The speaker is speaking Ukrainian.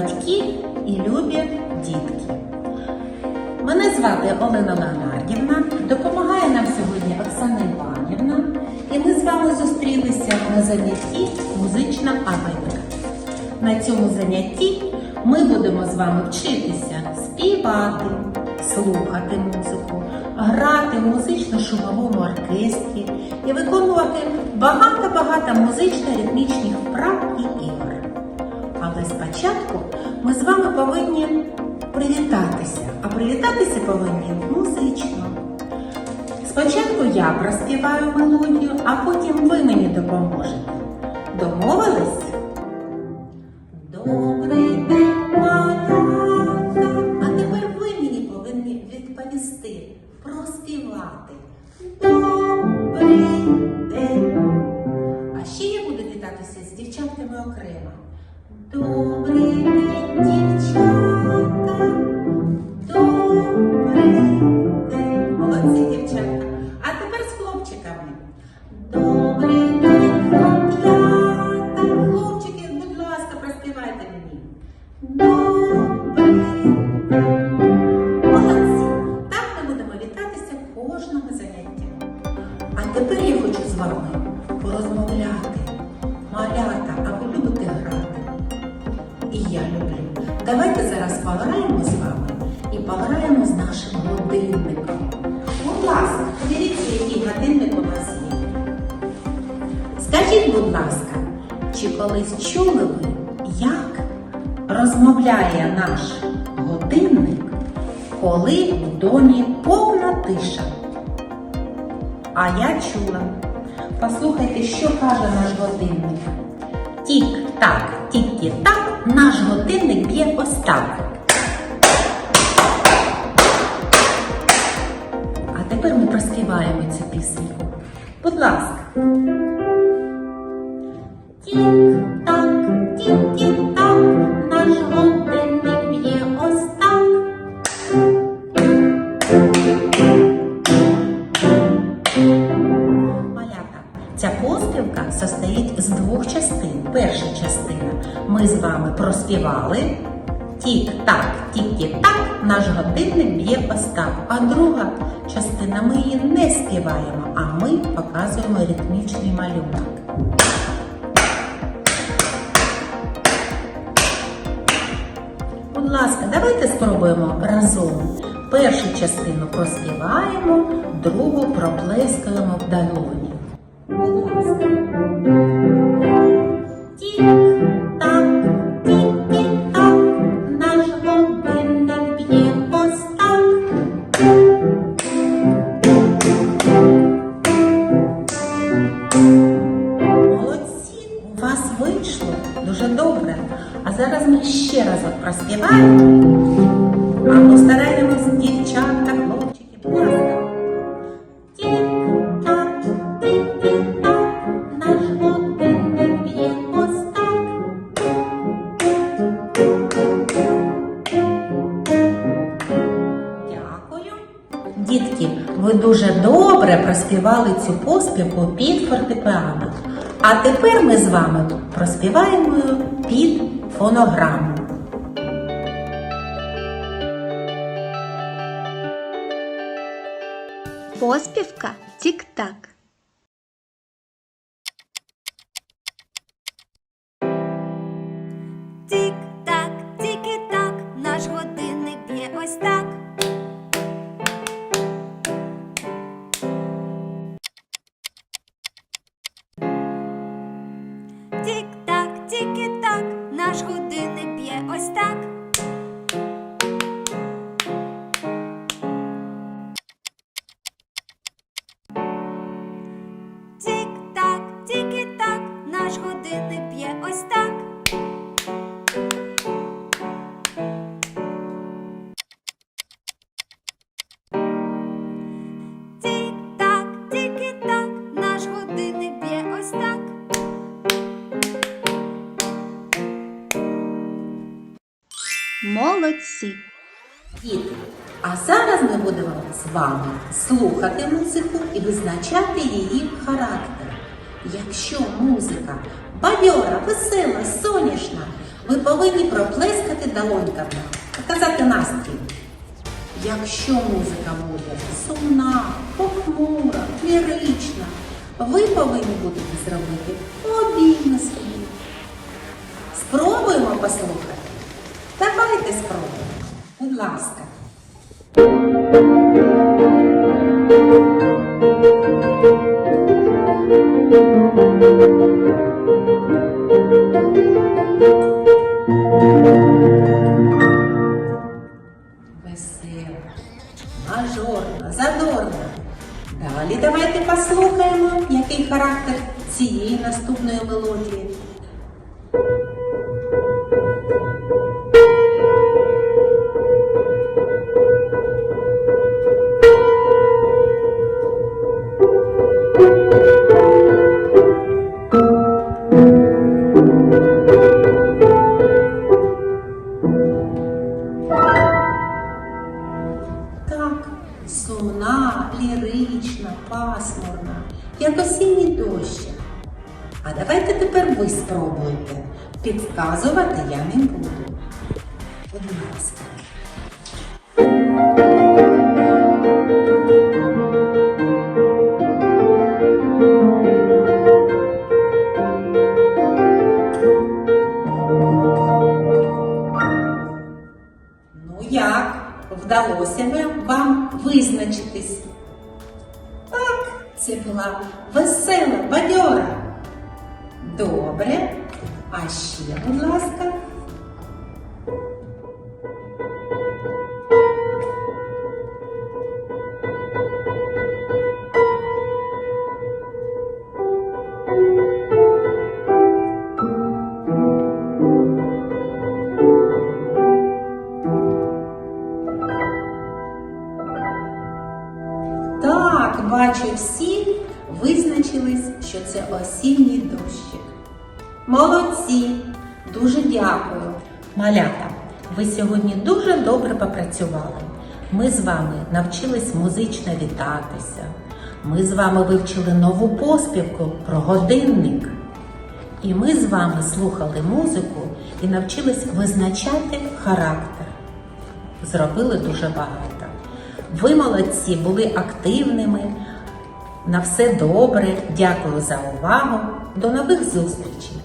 батьки і любі дітки. Мене звати Олена Леонардівна, допомагає нам сьогодні Оксана Іванівна, і ми з вами зустрілися на занятті музична абетка. На цьому занятті ми будемо з вами вчитися співати, слухати музику, грати в музично-шумовому оркестрі і виконувати багато-багато музично-ритмічних вправ і ігор. Але спочатку ми з вами повинні привітатися, а привітатися повинні музично. Спочатку я проспіваю мелодію, а потім ви мені допоможете. Домовились? Добрий Добрий день, дівчата! Добрий день! Молодці, дівчатка! А тепер з хлопчиками. Добрий день, хлоп'ята! Хлопчики, будь ласка, проспівайте мені. Добрий день! Давайте зараз пограємо з вами і пограємо з нашим годинником. Будь ласка, подивіться, який годинник у нас є. Скажіть, будь ласка, чи колись чули ви, як розмовляє наш годинник, коли в домі повна тиша? А я чула. Послухайте, що каже наш годинник. Тік-так, тік-тік-так, наш годинник б'є ось пісеньку. Будь ласка. Тік-так, тік-тік-так, наш годинник б'є ось так. Малята, ця поспівка состоїть з двох частин. Перша частина ми з вами проспівали. Тік-так, тік-тік-так, наш годинник б'є так. А друга частина ми її не співаємо, а ми показуємо ритмічний малюнок. Будь ласка, давайте спробуємо разом. Першу частину проспіваємо, другу проплескаємо в долоні. Будь ще разок проспіваємо. А постараємось дівчатка, хлопчики, будь ласка. Дітки, ви дуже добре проспівали цю поспівку під фортепіано. А тепер ми з вами проспіваємо під фонограму. Поспівка тік-так. Ось так. Молодці! Діти, а зараз ми будемо з вами слухати музику і визначати її характер. Якщо музика бадьора, весела, сонячна, ви повинні проплескати долоньками, показати настрій. Якщо музика буде сумна, похмура, лірична, ви повинні будете зробити обійми свої. Спробуємо послухати. Давайте спробуємо. Будь ласка. Весела, мажорна, задорна. Далі давайте послухаємо, який характер цієї наступної мелодії. Спробуйте. Підказувати я не буду. Будь ласка. Ну як? Вдалося вам визначитись? Так, це була весела, бадьора. Добре. А ще, будь ласка. Бачу, всі визначились, що це осінній. Молодці! Дуже дякую. Малята, ви сьогодні дуже добре попрацювали. Ми з вами навчились музично вітатися. Ми з вами вивчили нову поспівку про годинник. І ми з вами слухали музику і навчились визначати характер. Зробили дуже багато. Ви молодці, були активними. На все добре. Дякую за увагу. До нових зустрічей!